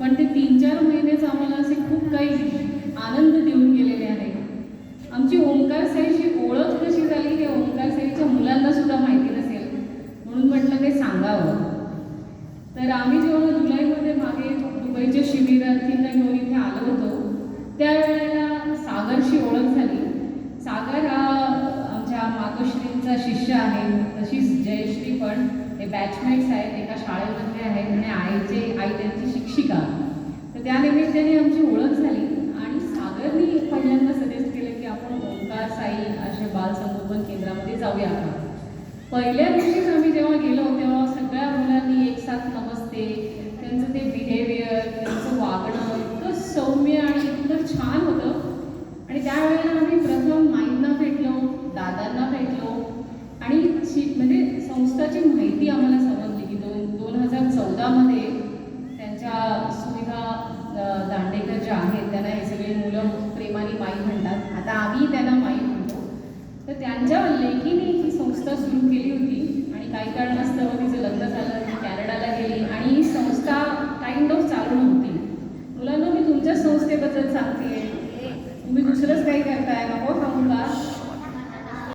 पण ते तीन चार महिनेच आम्हाला असे खूप काही आनंद देऊन गेलेले आहे. आमची ओंकार साईची ओळख कशी झाली हे ओंकार साईच्या मुलांना सुद्धा माहिती नसेल. म्हणून म्हटलं ते सांगावं. तर आम्ही जेव्हा जुलैमध्ये मागे दुबईच्या शिबिरार्थींना घेऊन इथे आलो होतो त्यावेळेला सागरशी ओळख झाली. सागर हा आमच्या मातोश्रींचा शिष्य आहे तशीच जयश्री पण हे बॅचमेट्स आहेत एका शाळेमध्ये आहेत आई त्यांची शिक्षिका. तर त्या निमित्ताने आमची ओळख झाली आणि सागरनी पहिल्यांदा सजेस्ट केलं की आपण ओंकार साई अशा बालसंगोपन केंद्रामध्ये जाऊया का पहिल्या दिवशीच आम्ही जेव्हा गेलो तेव्हा सगळ्या मुलांनी एक साथ नमस्ते त्यांचं ते बिहेवियर त्यांचं वागणं इतकं सौम्य आणि इतकं छान होतं. आणि त्यावेळेला आम्ही प्रथम माईंना भेटलो दादांना भेटलो. आणि म्हणजे संस्थाची माहिती आम्हाला त्यांच्या लेखीने ही संस्था सुरू केली होती.